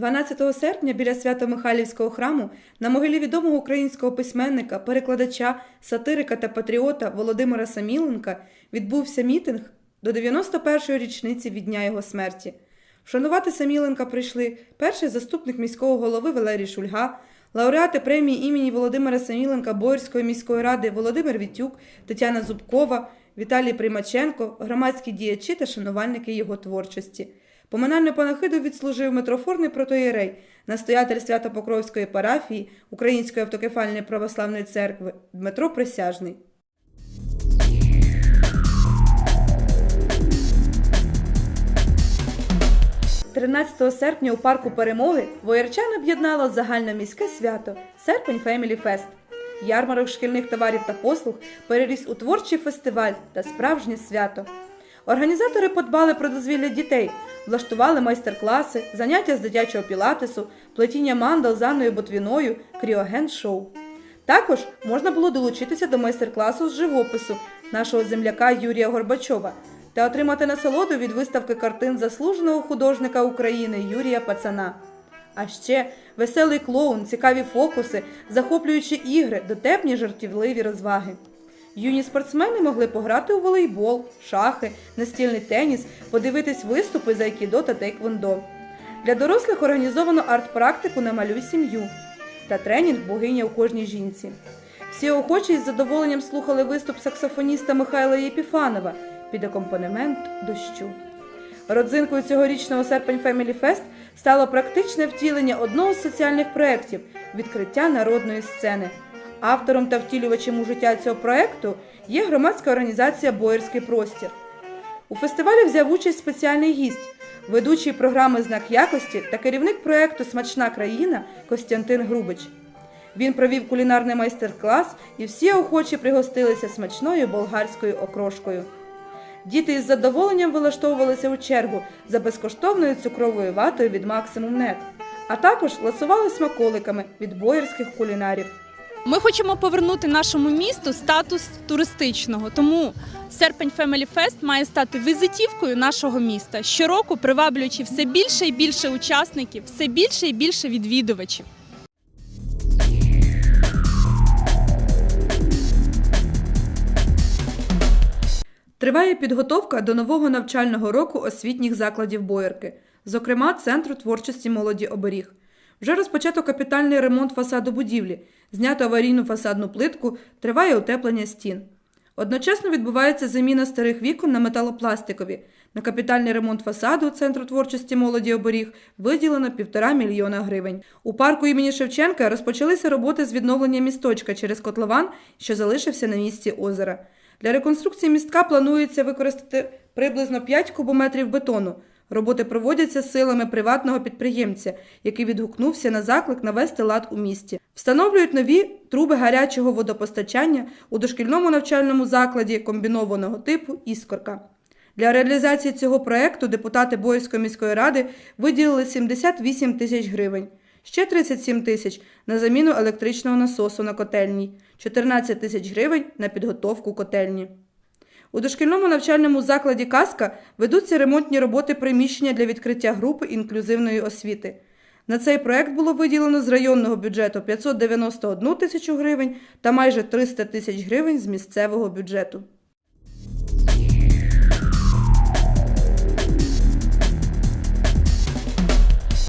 12 серпня біля Свято-Михайлівського храму на могилі відомого українського письменника, перекладача, сатирика та патріота Володимира Саміленка відбувся мітинг до 91-ї річниці від дня його смерті. Вшанувати Саміленка прийшли перший заступник міського голови Валерій Шульга, лауреати премії імені Володимира Саміленка Боярської міської ради Володимир Вітюк, Тетяна Зубкова, Віталій Примаченко, громадські діячі та шанувальники його творчості. Поминальну панахиду відслужив митрофорний протоєрей, настоятель Свято-Покровської парафії Української автокефальної православної церкви Дмитро Присяжний. – 13 серпня у парку Перемоги воєрчан об'єднало загальноміське свято Серпень Фемілі Фест. Ярмарок шкільних товарів та послуг переріс у творчий фестиваль та справжнє свято. Організатори подбали про дозвілля дітей, влаштували майстер-класи, заняття з дитячого пілатесу, плетіння мандал з Анною Ботвіною, кріоген-шоу. Також можна було долучитися до майстер-класу з живопису нашого земляка Юрія Горбачова та отримати насолоду від виставки картин заслуженого художника України Юрія Пацана. А ще веселий клоун, цікаві фокуси, захоплюючі ігри, дотепні жартівливі розваги. Юні спортсмени могли пограти у волейбол, шахи, настільний теніс, подивитись виступи з айкідо та тейквондо. Для дорослих організовано арт-практику «Намалюй сім'ю» та тренінг богиня у кожній жінці. Всі охочі із задоволенням слухали виступ саксофоніста Михайла Єпіфанова під акомпанемент дощу. Родзинкою цьогорічного серпень Family Fest стало практичне втілення одного з соціальних проєктів відкриття народної сцени. Автором та втілювачем у життя цього проєкту є громадська організація Боярський простір. У фестивалі взяв участь спеціальний гість, ведучий програми Знак якості та керівник проєкту Смачна країна Костянтин Грубич. Він провів кулінарний майстер-клас і всі охочі пригостилися смачною болгарською окрошкою. Діти із задоволенням вилаштовувалися у чергу за безкоштовною цукровою ватою від Максимум Нет, а також ласували смаколиками від боярських кулінарів. Ми хочемо повернути нашому місту статус туристичного, тому серпень Family Fest має стати візитівкою нашого міста, щороку приваблюючи все більше і більше учасників, все більше і більше відвідувачів. Триває підготовка до нового навчального року освітніх закладів Боярки, зокрема Центру творчості молоді оберіг. Вже розпочато капітальний ремонт фасаду будівлі, знято аварійну фасадну плитку, триває утеплення стін. Одночасно відбувається заміна старих вікон на металопластикові. На капітальний ремонт фасаду Центру творчості молоді оберіг виділено півтора мільйона гривень. У парку імені Шевченка розпочалися роботи з відновлення місточка через котлован, що залишився на місці озера. Для реконструкції містка планується використати приблизно 5 кубометрів бетону. Роботи проводяться силами приватного підприємця, який відгукнувся на заклик навести лад у місті. Встановлюють нові труби гарячого водопостачання у дошкільному навчальному закладі комбінованого типу Іскорка. Для реалізації цього проекту депутати Боярської міської ради виділили 78 тисяч гривень. Ще 37 тисяч на заміну електричного насосу на котельній, 14 тисяч гривень на підготовку котельні. У дошкільному навчальному закладі Казка ведуться ремонтні роботи приміщення для відкриття групи інклюзивної освіти. На цей проект було виділено з районного бюджету 591 тисячу гривень та майже 300 тисяч гривень з місцевого бюджету.